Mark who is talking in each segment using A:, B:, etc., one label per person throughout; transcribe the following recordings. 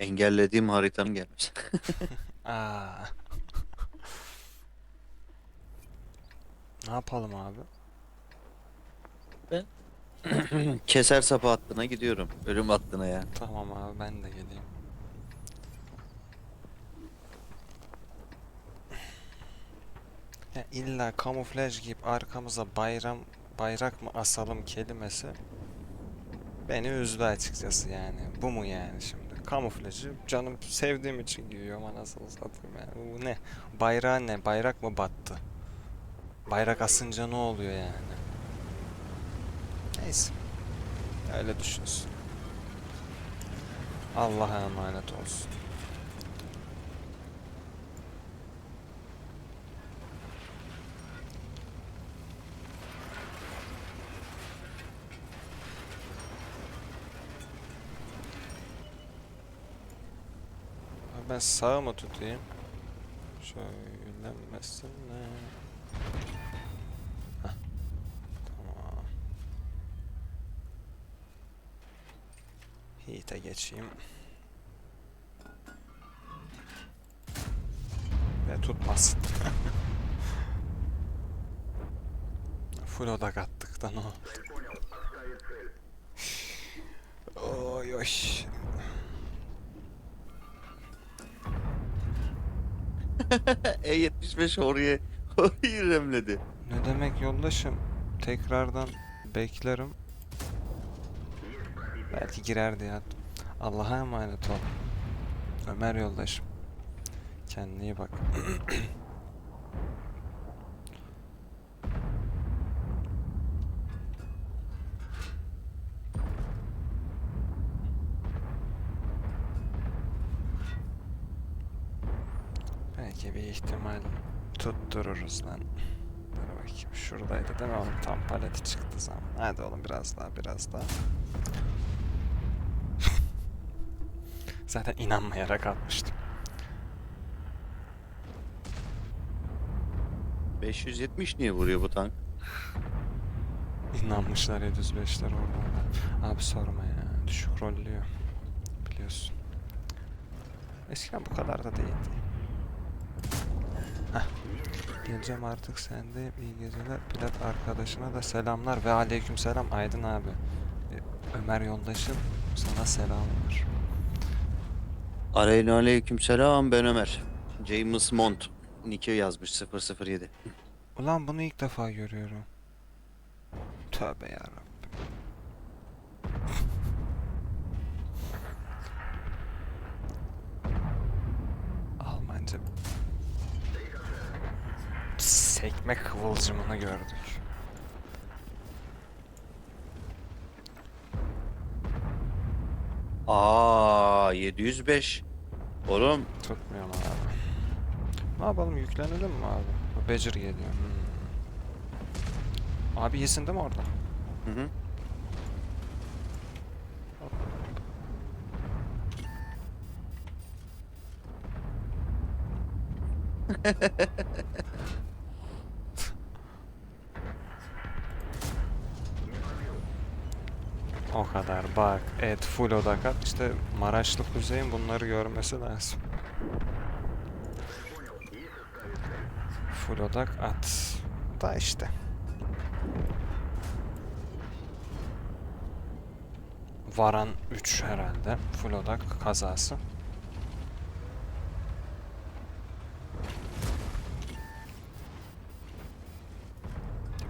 A: Engellediğim haritanın gelmesi.
B: Aa. ne yapalım abi?
A: Keser sapı hattına gidiyorum. Ölüm hattına ya.
B: Tamam abi ben de geleyim. Ya illa kamuflaj giyip arkamıza bayram bayrak mı asalım kelimesi beni üzdü açıkçası yani. Bu mu yani şimdi? Kamuflajı canım sevdiğim için giyiyorum anasını satayım yani. Bu ne? Bayrağı ne? Bayrak mı battı? Bayrak asınca ne oluyor yani? Neyse. Öyle düşünsün. Allah'a emanet olsun. Abi Ben sağı mı tutayım? Şöyle mesela. Tamam. Heat'e geçeyim. Ve tutmasın. Full odak attıktan o. Oy oy.
A: E75 oraya orayı remledi.
B: Ne demek yoldaşım? Tekrardan beklerim. Belki girerdi ya. Allah'a emanet ol. Ömer yoldaşım. Kendine iyi bak. Belki bir ihtimal tuttururuz lan. Dur bakayım şuradaydı değil mi oğlum? Tam paleti çıktı zaman. Hadi oğlum biraz daha biraz daha. Zaten inanmayarak atmıştım.
A: 570 niye vuruyor bu tank?
B: İnanmışlar 705'ler oradan. Abi sorma ya. Düşük rollüyor. Biliyorsun. Eskiden bu kadar da değildi. Geleceğim artık sende iyi geceler. Pilot arkadaşına da selamlar ve aleyküm selam Aydın abi. Ee, Ömer yoldaşım sana selamlar.
A: Aleyna aleyküm selam ben Ömer. James Mont. Nick'i yazmış 007.
B: Ulan bunu ilk defa görüyorum. Tövbe yarabbim. Almanca sekme kıvılcımını gördük.
A: Aa 705. Oğlum
B: Tutmuyor mu abi? Ne yapalım yüklenelim mi abi? Bu Badger geliyor. Hmm. Abi yesin değil mi orada?
A: Hı hı.
B: O kadar bak et full odak at işte Maraşlı Kuzey'in bunları görmesi lazım. Full odak at. Da işte. Varan 3 herhalde. Full odak kazası.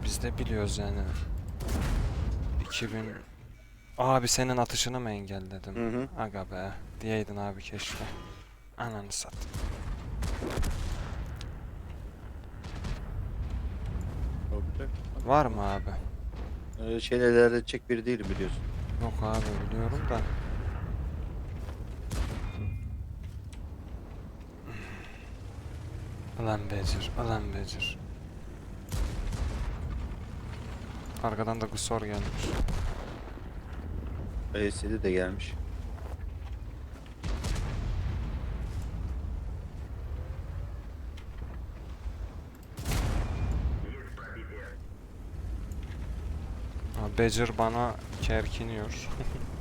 B: Biz de biliyoruz yani. 2000 Abi senin atışını mı engelledim?
A: Hı hı.
B: Aga be. Diyeydin abi keşke. Ananı sat. Var mı abi?
A: Öyle şeylerle edecek biri değilim biliyorsun.
B: Yok abi biliyorum da. Ulan becir, ulan becir. Arkadan da Gusor gelmiş.
A: LSD de gelmiş.
B: Badger bana kerkiniyor.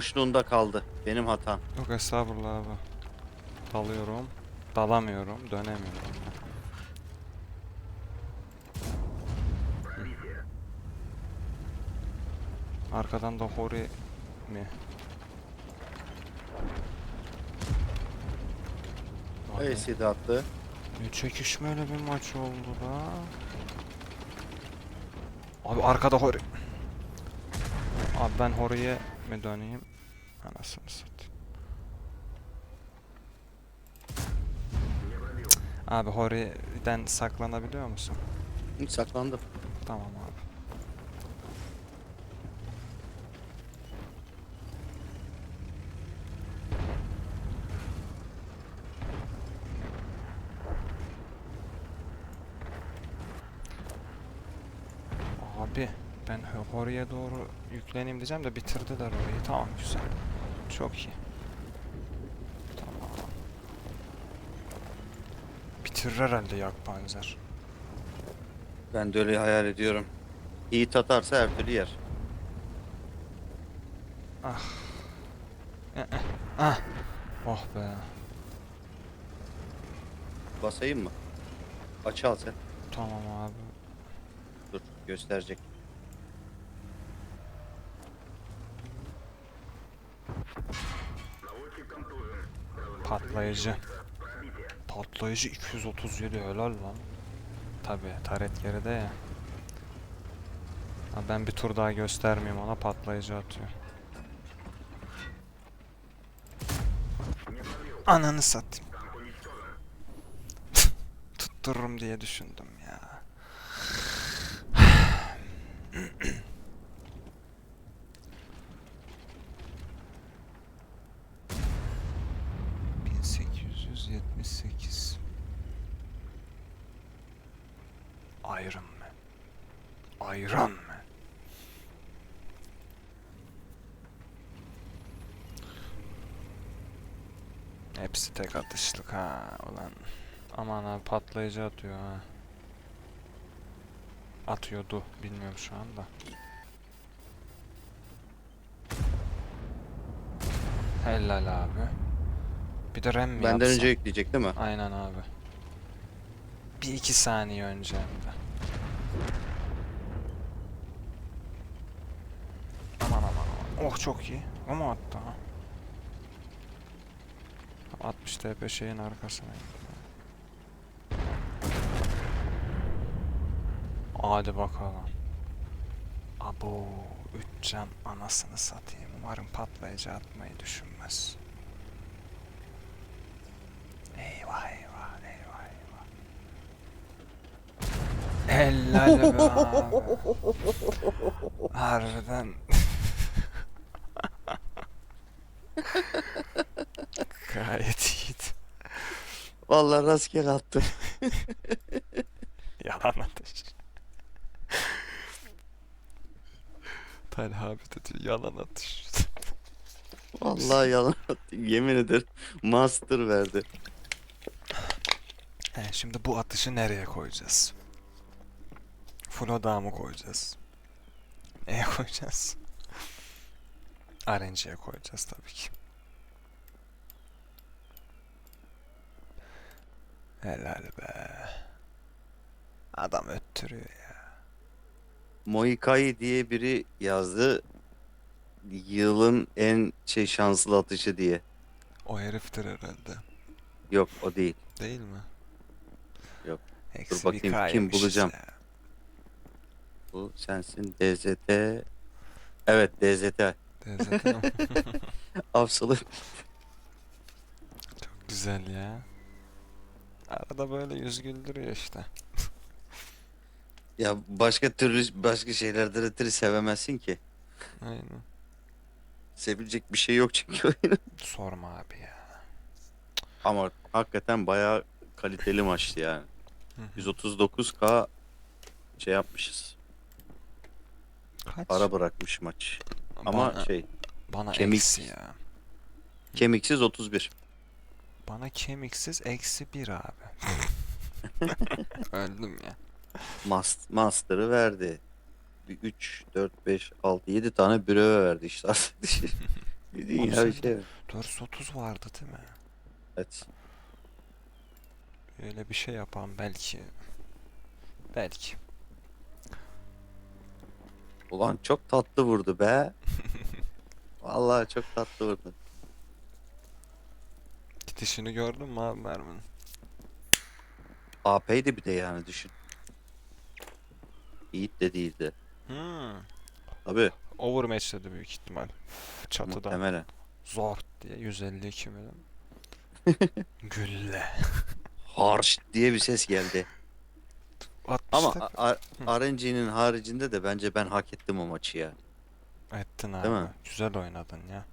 A: boşluğunda kaldı. Benim hatam.
B: Yok estağfurullah abi. Dalıyorum. Dalamıyorum. Dönemiyorum. Arkadan da Hori mi?
A: Öylesi de attı.
B: Ne çekişmeli bir maç oldu da. Abi arkada Hori. Abi ben Hori'ye mi döneyim? Anasını satayım. Abi Hori'den saklanabiliyor musun?
A: Saklandım.
B: Tamam abi. Abi ben Ho- Hori'ye doğru yükleneyim diyeceğim de bitirdiler orayı. Tamam güzel. Çok iyi. Tamam. Bitirir herhalde Yakpanzer.
A: Ben de öyle hayal ediyorum. Yiğit atarsa her türlü yer.
B: Ah. Eh, eh. Ah. Oh be.
A: Basayım mı? Açı al sen.
B: Tamam abi.
A: Dur gösterecek.
B: Patlayıcı. Patlayıcı 237 helal lan. Tabi taret geride ya. Ha, ben bir tur daha göstermeyeyim ona patlayıcı atıyor. Ananı satayım. Tuttururum diye düşündüm 1978 Iron Man. Iron Man. Hepsi tek atışlık ha ulan. Aman abi patlayıcı atıyor ha. Atıyordu bilmiyorum şu anda. Helal abi. Bir de rem mi
A: Benden
B: yapsam?
A: önce yükleyecek değil mi?
B: Aynen abi. Bir iki saniye önce hem de. Aman aman aman. Oh çok iyi. Mu attı ha? 60 TP şeyin arkasına indi. Hadi bakalım. Abo 3 can anasını satayım. Umarım patlayıcı atmayı düşünmez. Eyvah eyvah eyvah eyvah. Helal be abi. Harbiden. Gayet iyiydi.
A: Vallahi rastgele attı.
B: Yalan ateş. Talha abi dedi yalan atış.
A: Vallahi yalan attı. Yemin ederim. Master verdi.
B: He, şimdi bu atışı nereye koyacağız? Full mı koyacağız? Neye koyacağız? RNG'ye koyacağız tabii ki. Helal be. Adam öttürüyor ya.
A: Moikai diye biri yazdı. Yılın en şey şanslı atışı diye.
B: O heriftir herhalde.
A: Yok o değil.
B: Değil mi?
A: Yok.
B: Eksi bir
A: bakayım, kim bulacağım.
B: ya.
A: Bu sensin DZT. Evet DZT.
B: DZT?
A: Absolut.
B: Çok güzel ya. Arada böyle yüz güldürüyor işte.
A: Ya başka türlü başka şeylerden ötürü sevemezsin ki.
B: Aynen.
A: Sevilecek bir şey yok çünkü oyunun.
B: Sorma abi ya.
A: Ama hakikaten bayağı kaliteli maçtı yani.
B: Hı hı.
A: 139k şey yapmışız.
B: Kaç?
A: Para bırakmış maç. Ama
B: bana,
A: şey
B: bana
A: kemik-
B: eksi ya.
A: kemiksiz 31.
B: Bana kemiksiz eksi bir abi. Öldüm ya.
A: Mas- Master'ı verdi. 3, 4, 5, 6, 7 tane breve verdi işte artık. Bildiğin
B: Oğlum
A: ya bir şey.
B: 430 vardı değil mi?
A: Evet.
B: Öyle bir şey yapalım belki. Belki.
A: Ulan çok tatlı vurdu be. Vallahi çok tatlı vurdu.
B: Gidişini gördün mü abi merminin?
A: AP'ydi bir de yani düşün. Yiğit de değildi.
B: Hmm.
A: Tabii.
B: Overmatch dedi büyük ihtimal. Çatıda.
A: Muhtemelen.
B: Zort diye 152 milim. Gülle.
A: Harş diye bir ses geldi. Ama
B: 60'ta
A: A- A- RNG'nin haricinde de bence ben hak ettim o maçı ya.
B: ettin abi.
A: Değil mi?
B: Güzel oynadın ya.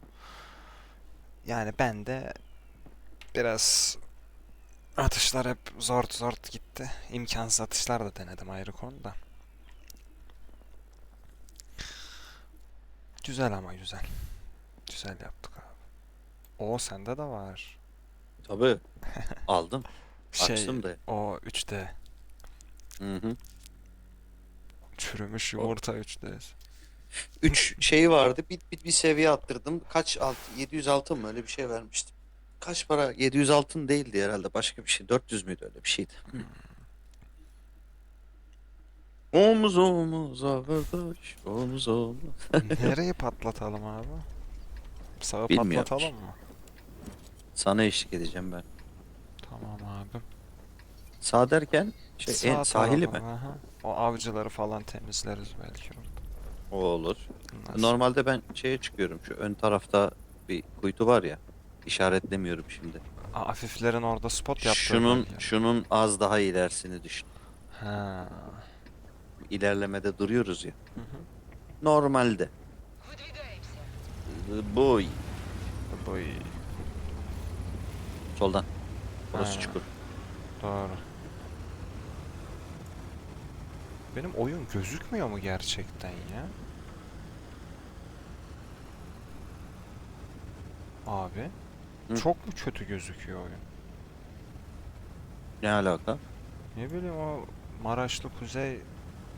B: Yani ben de biraz atışlar hep zort zort gitti. İmkansız atışlar da denedim ayrı konuda. Güzel ama güzel. Güzel yaptık abi. O sende de var.
A: Tabii. Aldım.
B: Şey,
A: Açtım da.
B: o 3D.
A: Hı hı.
B: Çürümüş yumurta 3D.
A: 3 şeyi vardı. Bir, bir, bir seviye attırdım. Kaç alt 700 altın mı öyle bir şey vermiştim. Kaç para? 700 altın değildi herhalde. Başka bir şey. 400 müydü öyle bir şeydi. Omuz omuza kardeş. Omuz omuz.
B: Nereyi patlatalım abi? Sağı
A: Bilmiyorum.
B: patlatalım mı?
A: Sana eşlik edeceğim ben.
B: Tamam abi.
A: Sağ derken şey en
B: Sağ
A: sahili
B: tarafa,
A: mi?
B: aha. O avcıları falan temizleriz belki orada.
A: O olur.
B: Nasıl?
A: Normalde ben şeye çıkıyorum. Şu ön tarafta bir kuytu var ya. İşaretlemiyorum şimdi.
B: Aa, Afiflerin orada spot yaptığı
A: Şunun şunun az daha ilerisini düşün.
B: Ha.
A: İlerlemede duruyoruz ya.
B: Hı hı.
A: Normalde. Bu
B: Bu
A: soldan. Orası
B: Ha.
A: çukur.
B: doğru. Benim oyun gözükmüyor mu gerçekten ya? Abi.
A: Hı.
B: Çok mu kötü gözüküyor oyun?
A: Ne alaka?
B: Ne bileyim o Maraşlı Kuzey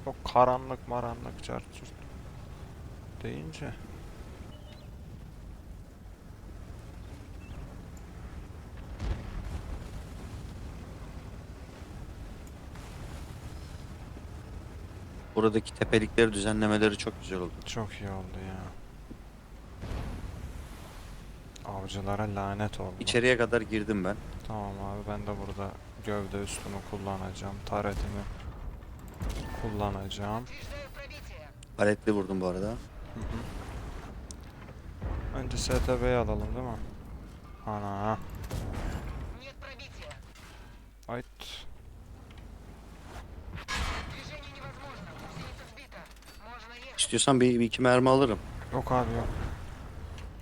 B: o karanlık maranlık cart curt deyince.
A: Buradaki tepelikleri düzenlemeleri çok güzel oldu.
B: Çok iyi oldu ya. Avcılara lanet oldu.
A: İçeriye kadar girdim ben.
B: Tamam abi ben de burada gövde üstümü kullanacağım. Taretimi kullanacağım.
A: Paletli vurdum bu arada.
B: Hı hı. Önce STB'yi alalım değil mi? Ana.
A: İstiyorsan bir, bir iki mermi alırım.
B: Yok abi yok.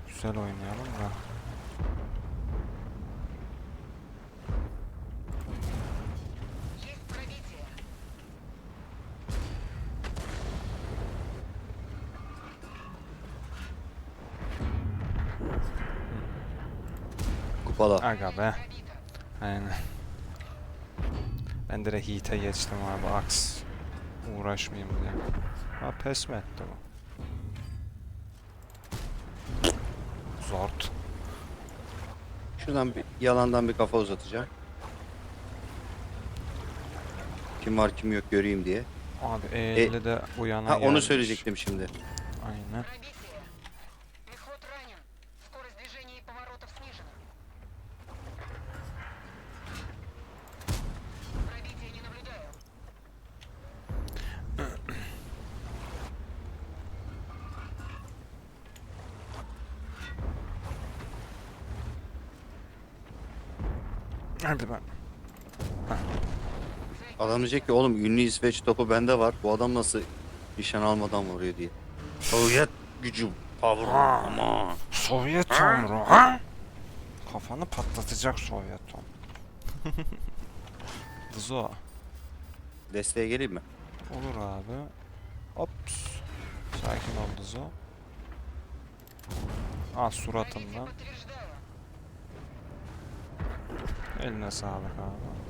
B: Güzel oynayalım da.
A: Kupala.
B: Aga be. Aynen. Ben direkt Heat'e geçtim abi. Aks. Uğraşmayayım diye. Ha pes mi etti bu? Zort.
A: Şuradan bir yalandan bir kafa uzatacağım. Kim var kim yok göreyim diye.
B: Abi E50 de bu yana
A: Ha onu
B: gelmiş.
A: söyleyecektim şimdi.
B: Aynen.
A: Adam diyecek ki oğlum ünlü İsveç topu bende var. Bu adam nasıl nişan almadan vuruyor diye. Sovyet gücü kavrama.
B: Sovyet tomru ha? Kafanı patlatacak Sovyet tomru. Vzo.
A: Desteğe geleyim mi?
B: Olur abi. Hop. Sakin ol Vzo. Al
C: suratımdan.
B: Eline sağlık abi.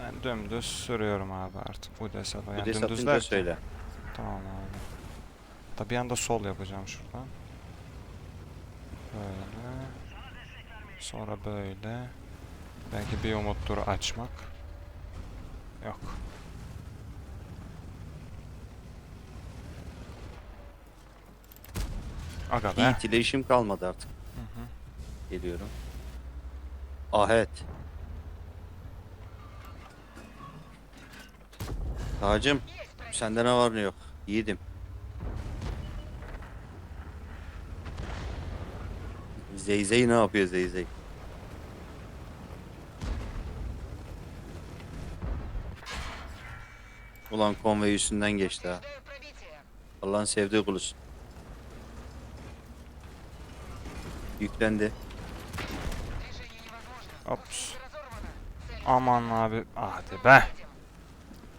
B: Ben dümdüz sürüyorum abi artık. Bu desafa. Yani dümdüz derken-
A: söyle.
B: Tamam abi. Da bir anda sol yapacağım şuradan. Böyle. Sonra böyle. Belki bir umuttur açmak. Yok. Aga be.
A: İşim kalmadı artık.
B: Hı hı.
A: Geliyorum. Ahet. Hacım sende ne var ne yok. Yiğidim. Zeyzey ne yapıyor Zeyzey? Ulan konvoy üstünden geçti ha. Allah'ın sevdiği kulusun. Yüklendi.
C: Hops.
B: Aman abi. Ah be.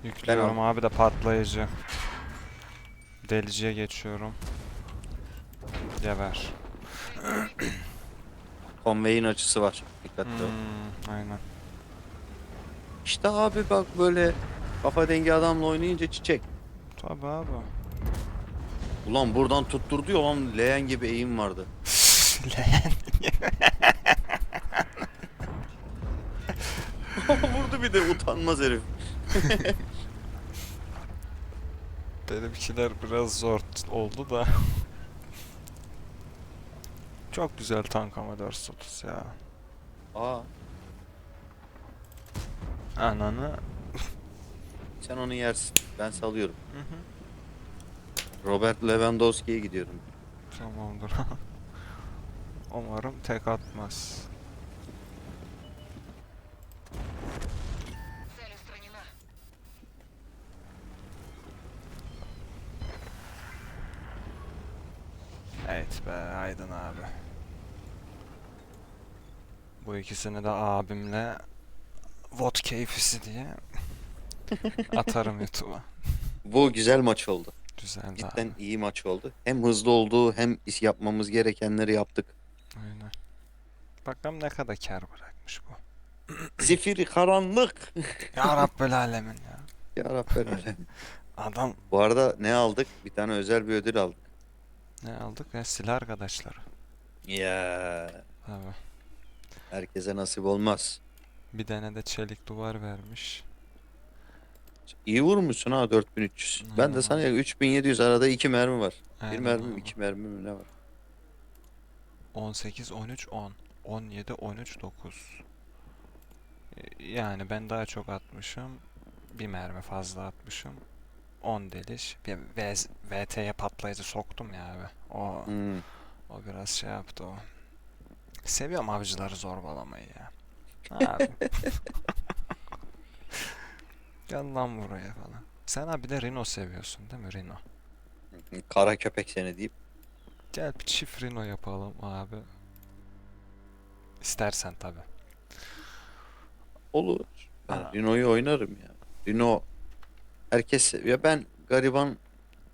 B: Yüklüyorum
A: aldım.
B: abi de patlayıcı. Deliciye geçiyorum. Geber.
A: Konveyin açısı var. Dikkatli ol.
B: Hmm, aynen.
A: İşte abi bak böyle kafa dengi adamla oynayınca çiçek.
B: Tabi abi.
A: Ulan buradan tutturdu ya lan leğen gibi eğim vardı.
B: Leğen.
A: Vurdu bir de utanmaz herif.
B: Benimkiler biraz zor oldu da. Çok güzel tank ama 430 ya.
A: Aa
B: Ananı.
A: sen onu yersin. Ben salıyorum.
B: Hı hı.
A: Robert Lewandowski'ye gidiyorum.
B: Tamamdır. Umarım tek atmaz. Evet be Aydın abi. Bu ikisini de abimle vot keyfisi diye atarım YouTube'a.
A: Bu güzel maç oldu.
B: Güzel
A: Cidden
B: abi.
A: iyi maç oldu. Hem hızlı oldu hem iş yapmamız gerekenleri yaptık.
B: Aynen. Bakalım ne kadar kar bırakmış bu.
A: Zifiri karanlık.
B: Ya Rabbel alemin ya.
A: ya Rabbel.
B: Adam
A: Bu arada ne aldık? Bir tane özel bir ödül aldık.
B: Ne aldık ya silah arkadaşlar.
A: Ya
B: Abi.
A: herkese nasip olmaz.
B: Bir tane de çelik duvar vermiş.
A: İyi vurmuşsun ha 4300. Ben de sana
B: abi.
A: 3700 arada iki mermi var. Bir
B: Aynen
A: mermi mi
B: abi.
A: iki mermi mi ne var?
B: 18, 13, 10. 17, 13, 9. Ee, Yani ben daha çok atmışım. Bir mermi fazla atmışım. 10 deliş. Bir VT'ye patlayıcı soktum ya abi. O,
A: Hmm.
B: o biraz şey yaptı o. Seviyorum avcıları zorbalamayı ya. Abi. Gel lan buraya falan. Sen abi de Rino seviyorsun değil mi Rino?
A: Kara köpek seni deyip
B: Gel bir çift Rino yapalım abi. İstersen tabi.
A: olur. Ben. Rino'yu oynarım ya. Rino herkes sev- ya ben gariban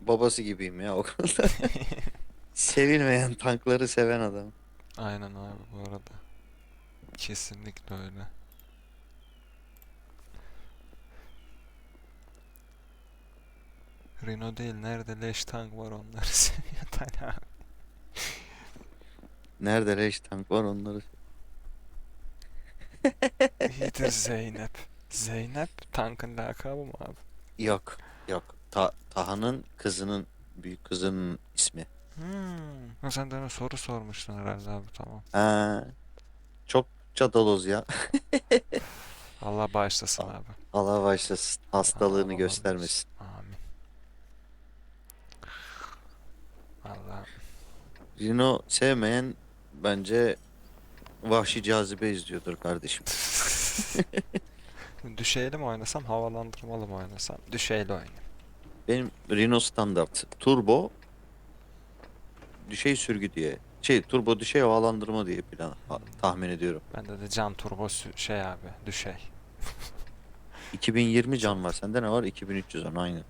A: babası gibiyim ya o konuda. Sevilmeyen tankları seven adam.
B: Aynen abi bu arada. Kesinlikle öyle. Renault değil nerede leş tank var onları seviyor Tali abi.
A: Nerede reş tank var onları.
B: İyidir Zeynep. Zeynep tankın lakabı mı abi?
A: Yok. Yok. Ta Taha'nın kızının büyük kızının ismi.
B: Hmm. Ha, sen de ona soru sormuştun herhalde abi tamam.
A: Ha. Çok cadaloz ya.
B: Allah bağışlasın abi.
A: Allah başlasın. Hastalığını
B: Allah
A: göstermesin.
B: Amin. Allah
A: Rino sevmeyen bence vahşi cazibe izliyordur kardeşim.
B: Düşeyle mi oynasam, havalandırmalı mı oynasam? Düşeyle oynayayım.
A: Benim Renault standart turbo düşey sürgü diye şey turbo düşey havalandırma diye plan ha- tahmin ediyorum.
B: Bende de can turbo şey abi, düşey.
A: 2020 can var. Sende ne var? 2300 can aynı.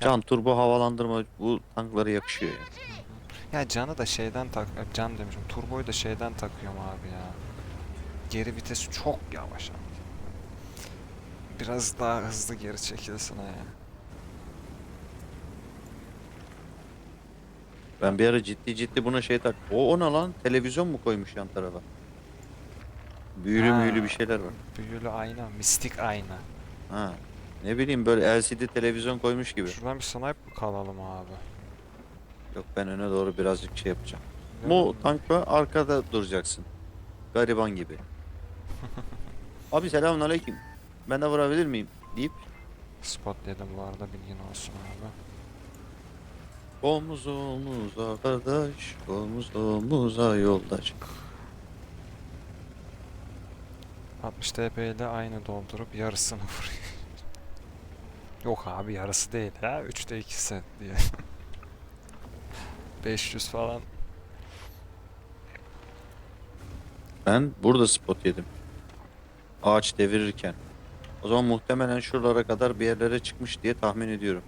A: Can turbo havalandırma bu tanklara yakışıyor ya.
B: Ya canı da şeyden tak, e, can demişim, turboyu da şeyden takıyorum abi ya. Geri vitesi çok yavaş abi. Biraz daha hızlı geri çekilsin ha ya.
A: Ben bir ara ciddi ciddi buna şey tak. O, o ne lan? Televizyon mu koymuş yan tarafa? Büyülü
B: Ha.
A: müyülü bir şeyler var.
B: Büyülü ayna, mistik ayna.
A: Ha. Ne bileyim böyle LCD televizyon koymuş gibi.
B: Şuradan bir snipe mı kalalım abi?
A: Yok ben öne doğru birazcık şey yapacağım. Bu tankla arkada duracaksın. Gariban gibi. Abi selamünaleyküm. Ben de vurabilir miyim? deyip
B: Spot dedim bu arada bilgin olsun abi.
A: omuz omuza kardeş, omuz omuza yoldaş.
B: 60 TP ile aynı doldurup yarısını vuruyor. Yok abi yarısı değil ya. 3'te 2'si diye. 500 falan.
A: Ben burada spot yedim. Ağaç devirirken. O zaman muhtemelen şuralara kadar bir yerlere çıkmış diye tahmin ediyorum.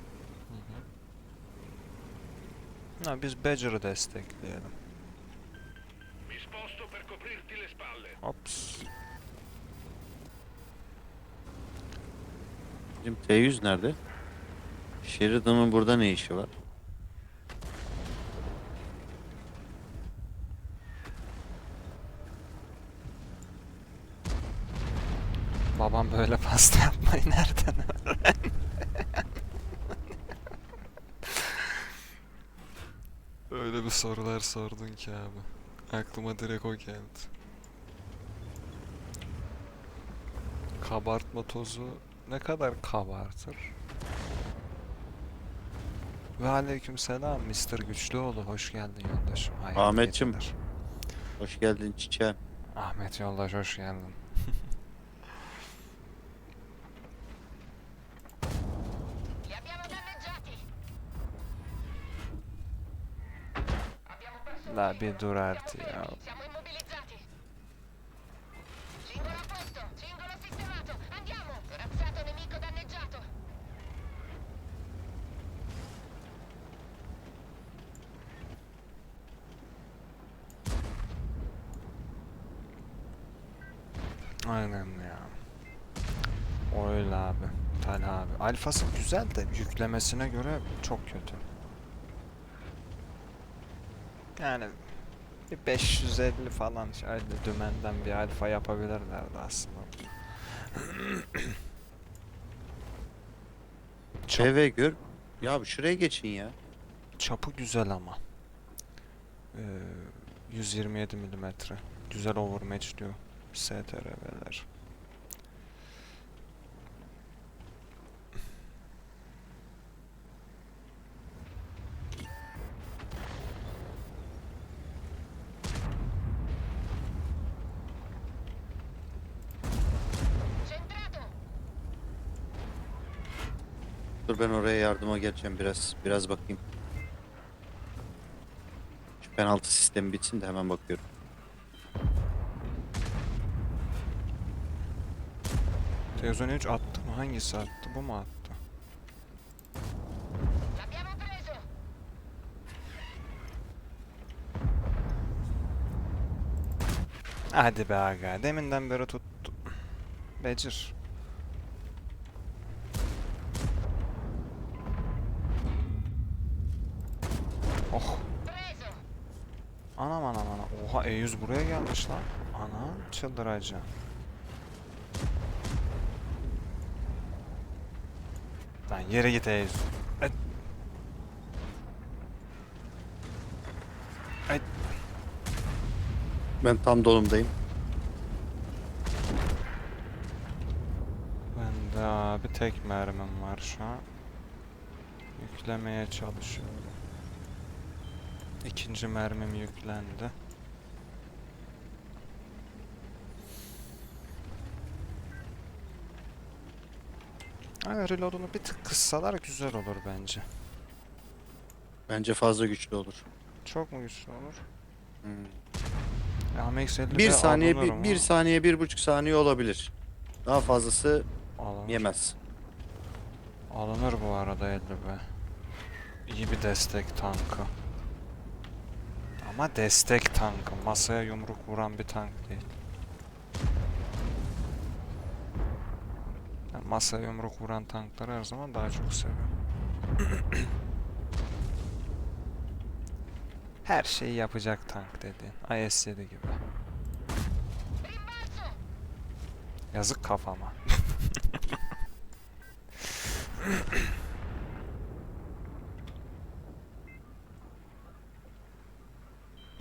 B: Ha, biz Badger'ı destekleyelim.
D: Mi sposto per coprirti le spalle.
B: Ops.
A: Bizim T100 nerede? Sheridan'ın burada ne işi var?
B: Böyle pasta yapmayı nereden? Öyle bir sorular sordun ki abi. Aklıma direkt o geldi. Kabartma tozu ne kadar kabartır? Ve aleyküm selam Mr. Güçlüoğlu hoş geldin yoldaşım. Hayırlı
A: Ahmetçim.
B: geceler.
A: Hoş geldin çiçeğim.
B: Ahmet yoldaş hoş geldin. La bir ya. Aynen ya. Öyle abi. Tal abi. Alfası güzel de yüklemesine göre çok kötü. Yani bir 550 falan şöyle dümenden bir alfa yapabilirlerdi aslında. Çap-
A: TV gör. Ya şuraya geçin ya.
B: çapı güzel ama. Ee, 127 milimetre. Güzel overmatch diyor. STRV'ler.
A: Dur ben oraya yardıma geleceğim biraz. Biraz bakayım. Şu penaltı sistemi bitsin de hemen bakıyorum.
B: Televizyon 3 attı mı? Hangisi attı? Bu mu attı? Hadi be aga. Deminden beri tuttu. Becir. Oha E100 buraya gelmiş lan. Anam çıldıracağım. Lan yere git E100. Et. Et.
A: Ben tam dolumdayım.
B: Ben de abi tek mermim var şu an. Yüklemeye çalışıyorum. İkinci mermim yüklendi. Ama reload'unu bir tık kıssalar güzel olur bence.
A: Bence fazla güçlü olur.
B: Çok mu güçlü olur?
A: Hmm.
B: AMX50
A: Bir saniye, bir, bir saniye, bir buçuk saniye olabilir. Daha fazlası
B: Alınır.
A: yemez.
B: Alınır bu arada 50 be. İyi bir destek tankı. Ama destek tankı. Masaya yumruk vuran bir tank değil. Yani masaya yumruk vuran tankları her zaman daha çok seviyorum. her şeyi yapacak tank dedi. IS-7 gibi. Yazık kafama.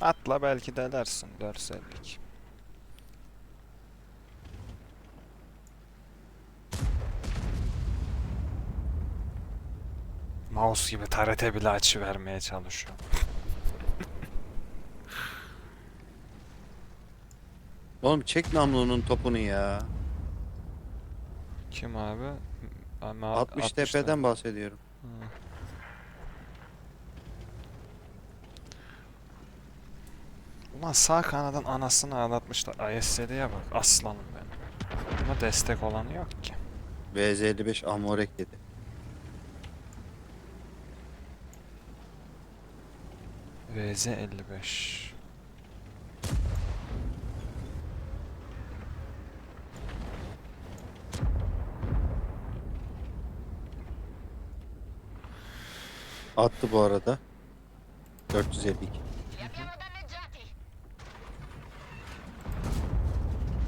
B: Atla belki delersin 450'lik. Mouse gibi tarete bile açı vermeye çalışıyor.
A: Oğlum çek namlunun topunu ya.
B: Kim abi? Ama
A: 60 TP'den bahsediyorum.
B: Hı. Ulan sağ kanadan anasını ağlatmışlar. IS-7'ye bak aslanım benim. Ama destek olanı yok ki.
A: VZ55 Amorek yedi.
B: VZ55.
A: Attı bu arada. 452.
C: Li abbiamo danneggiati!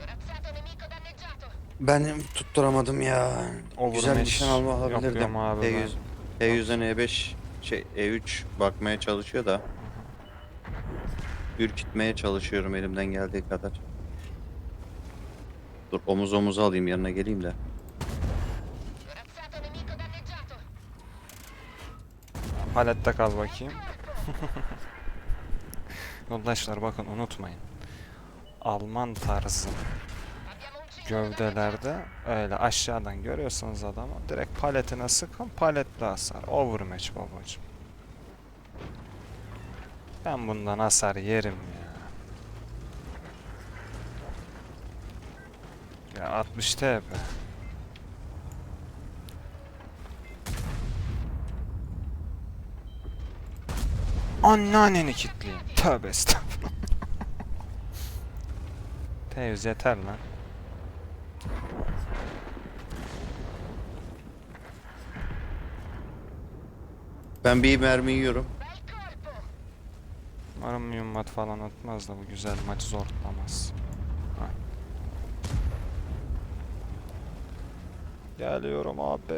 C: Razzato nemico danneggiato!
A: Ben tutturamadım ya. Güzel
B: Overmatch
A: nişan alma alabilirdim.
B: yapıyorum abi ben.
A: E100, E100'den E5 şey E3 bakmaya çalışıyor da ürkütmeye çalışıyorum elimden geldiği kadar. Dur omuz omuza alayım yanına geleyim de.
B: Palette kal bakayım. Yoldaşlar bakın unutmayın. Alman tarzı gövdelerde öyle aşağıdan görüyorsanız adamı direkt paletine sıkın paletle hasar. Overmatch babacım. Ben bundan hasar yerim ya. Ya 60 TP. Anneanneni kitleyeyim. Tövbe estağfurullah. Teyze yeter lan.
A: Ben bir mermi yiyorum.
B: Umarım mühimmat falan atmaz da bu güzel maç zorlamaz. Ha. Geliyorum abi.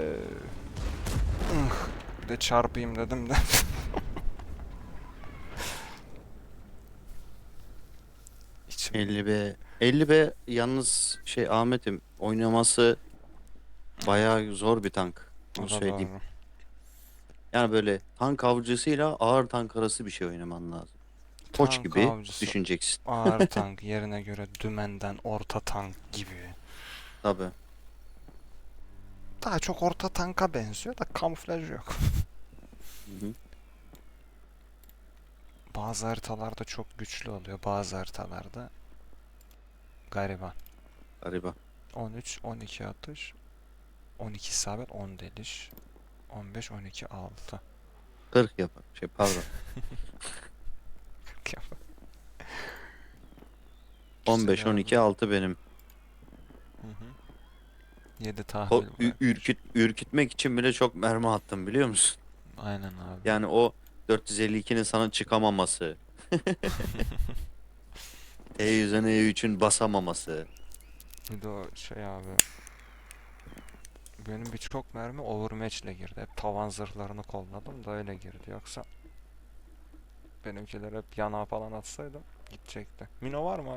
B: Ih, Bir de çarpayım dedim de. İçim
A: 50B. 50B yalnız şey Ahmet'im oynaması bayağı zor bir tank. Bunu
B: o da
A: söyleyeyim.
B: doğru.
A: Yani böyle tank avcısıyla ağır tank arası bir şey oynaman lazım. Koç
B: Tank
A: gibi
B: avcısı,
A: düşüneceksin.
B: Ağır tank yerine göre dümenden orta tank gibi.
A: Tabii.
B: Daha çok orta tanka benziyor da kamuflaj yok.
A: Hı hı.
B: Bazı haritalarda çok güçlü oluyor. Bazı haritalarda gariban.
A: Gariban.
B: 13, 12 atış, 12 isabet, 10 deliş, 15, 12, 6.
A: 40 yapar. Şey pardon. 15 12 6 benim.
B: 7
A: O
B: tahvil
A: ü-
B: var.
A: ürküt ürkütmek için bile çok mermi attım biliyor musun?
B: Aynen abi.
A: Yani o 452'nin sana çıkamaması. E100'e E3'ün basamaması.
B: Bir de o şey abi. Benim birçok mermi overmatch ile girdi. Hep tavan zırhlarını kolladım da öyle girdi. Yoksa benimkiler hep yana falan atsaydım gidecekti. Mino var mı abi